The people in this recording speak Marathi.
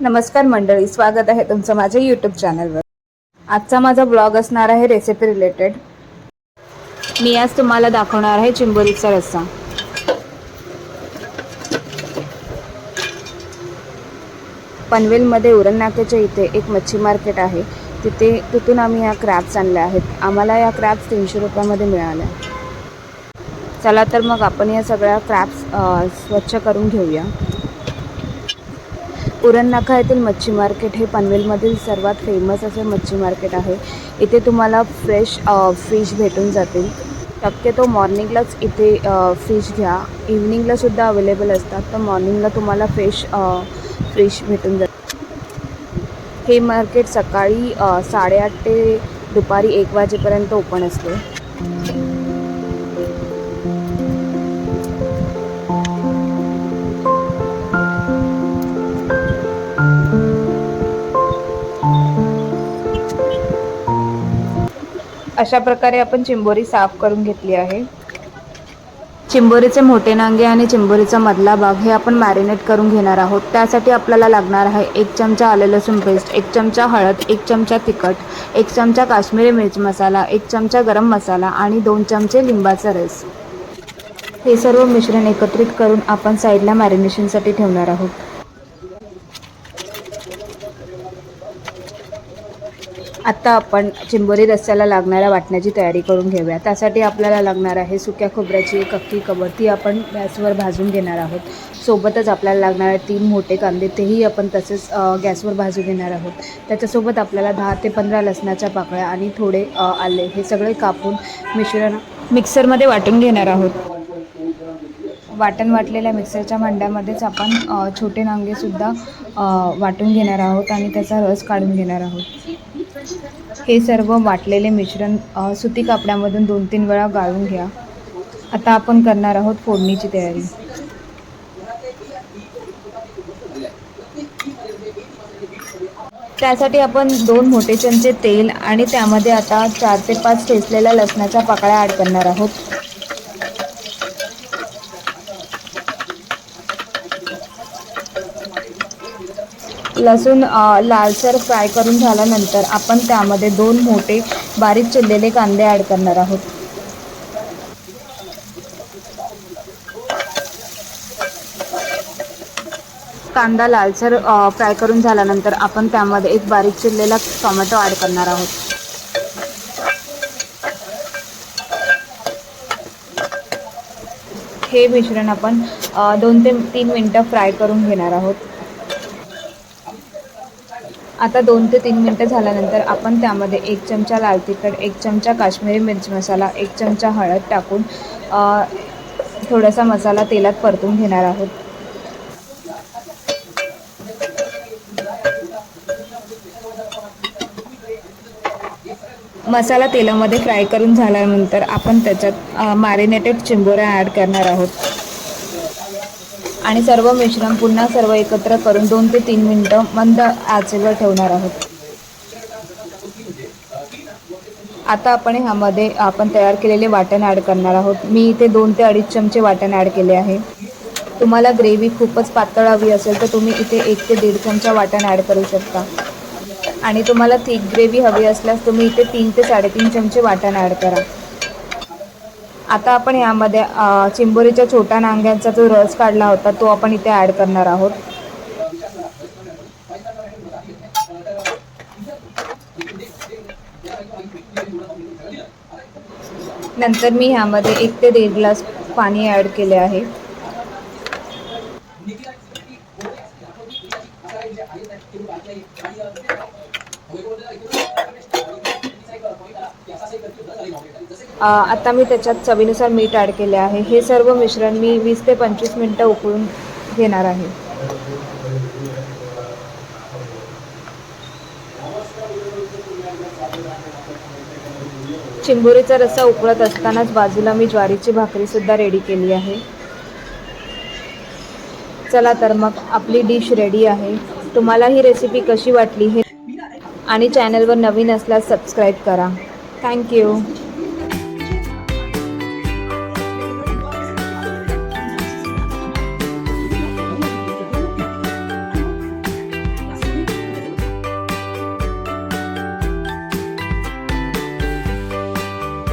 नमस्कार मंडळी स्वागत आहे तुमचं माझ्या यूट्यूब चॅनलवर आजचा माझा ब्लॉग असणार आहे रेसिपी रिलेटेड मी आज तुम्हाला दाखवणार आहे चिंबोरीचा रस्सा. पनवेलमध्ये उरणनाक्याच्या इथे एक मच्छी मार्केट आहे. तिथे तिथून आम्ही ह्या क्रॅब्स आणल्या आहेत. आम्हाला या क्रॅब्स तीनशे रुपयामध्ये मिळाल्या. चला तर मग आपण या सगळ्या क्रॅब्स स्वच्छ करून घेऊया. उरणनाका येथील मच्छी मार्केट हे पनवेलमधील सर्वात फेमस असे मच्छी मार्केट आहे. इथे तुम्हाला फ्रेश फिश भेटून जातील. शक्यतो मॉर्निंगलाच इथे फिश घ्या. इव्हनिंगलासुद्धा अवेलेबल असतात तर मॉर्निंगला तुम्हाला फ्रेश फिश भेटून जाते हे मार्केट सकाळी साडेआठ ते दुपारी एक वाजेपर्यंत ओपन असते. अशा प्रकारे आपण चिंबोरी साफ करून घेतली आहे. चिंबोरीचे मोठे नांगे आणि चिंबोरीचा मधला भाग हे आपण मॅरिनेट करून घेणार आहोत. त्यासाठी आपल्याला लागणार आहे एक चमचा आले लसूण पेस्ट एक चमचा हळद एक चमचा तिखट एक चमचा काश्मीरी मिरच मसाला एक चमचा गरम मसाला आणि दोन चमचे लिंबाचा रस. हे सर्व मिश्रण एकत्रित करून आपण साईडला मॅरिनेशनसाठी ठेवणार आहोत. आत्ता आपण चिंबोरी रस्स्याला लागणाऱ्या वाटण्याची तयारी करून घेऊया. त्यासाठी आपल्याला लागणार आहे सुक्या खोबऱ्याची एक अख्खी कबर. ती आपण गॅसवर भाजून घेणार आहोत. सोबतच आपल्याला लागणार आहे तीन मोठे कांदे. तेही आपण तसेच गॅसवर भाजून घेणार आहोत. त्याच्यासोबत आपल्याला दहा ते पंधरा लसणाच्या पाकळ्या आणि थोडे आले. हे सगळे कापून मिश्रण मिक्सरमध्ये वाटून घेणार आहोत. वाटण वाटलेल्या मिक्सरच्या भांड्यामध्येच आपण छोटे नांगेसुद्धा वाटून घेणार आहोत आणि त्याचा रस काढून घेणार आहोत. हे सर्व वाटलेले मिश्रण सुती कापडामधून दोन तीन वेळा गाळून घ्या. आता आपण करणार आहोत फोडणीची तयारी. त्यासाठी आपण दोन मोठे चमचे तेल आणि त्यामध्ये आता चार ते पाच ठेचलेल्या लसणाच्या पाकळ्या ॲड करणार आहोत. लसूण लालसर फ्राय करून झाल्यानंतर आपण त्यामध्ये दोन मोठे बारीक चिरलेले कांदे ॲड करणार आहोत. कांदा लालसर फ्राय करून झाल्यानंतर आपण त्यामध्ये एक बारीक चिरलेला टोमॅटो ॲड करणार आहोत. हे मिश्रण आपण दोन ते तीन मिनटं फ्राय करून घेणार आहोत. आता दोन ते तीन मिनटं झाल्यानंतर आपण त्यामध्ये एक चमचा लाल तिखट एक चमचा काश्मीरी मिरची मसाला एक चमचा हळद टाकून थोडासा मसाला तेलात परतून घेणार आहोत. मसाला तेलामध्ये फ्राय करून झाल्यानंतर आपण त्याच्यात मॅरिनेटेड चिंबोऱ्या ॲड करणार आहोत. आणि सर्व मिश्रण पुन्हा सर्व एकत्र करून दोन ते तीन मिनटं मंद आचेवर ठेवणार आहोत. आता आपण ह्यामध्ये आपण तयार केलेले वाटण ॲड करणार आहोत. मी इथे दोन ते अडीच चमचे वाटण ॲड केले आहे. तुम्हाला ग्रेव्ही खूपच पातळ हवी असेल तर तुम्ही इथे एक ते दीड चमचा वाटण ॲड करू शकता. आणि तुम्हाला थिक ग्रेव्ही हवी असल्यास तुम्ही इथे तीन ते साडेतीन चमचे वाटण ॲड करा. आता आपण यामध्ये चिंबोरीच्या छोट्या नांग्यांचा जो रस काढला होता तो आपण इथे ॲड करणार आहोत. नंतर मी ह्यामध्ये एक ते दीड ग्लास पाणी ॲड केले आहे. आता मी त्याच्यात चवीनुसार मीठ ॲड केले आहे. हे सर्व मिश्रण मी वीस ते पंचवीस मिनटं उकळून घेणार आहे. चिंबोरीचा रस्सा उकळत असतानाच बाजूला मी ज्वारीची भाकरीसुद्धा रेडी केली आहे. चला तर मग आपली डिश रेडी आहे. तुम्हाला ही रेसिपी कशी वाटली हे आणि चॅनलवर नवीन असल्यास सबस्क्राईब करा. थँक्यू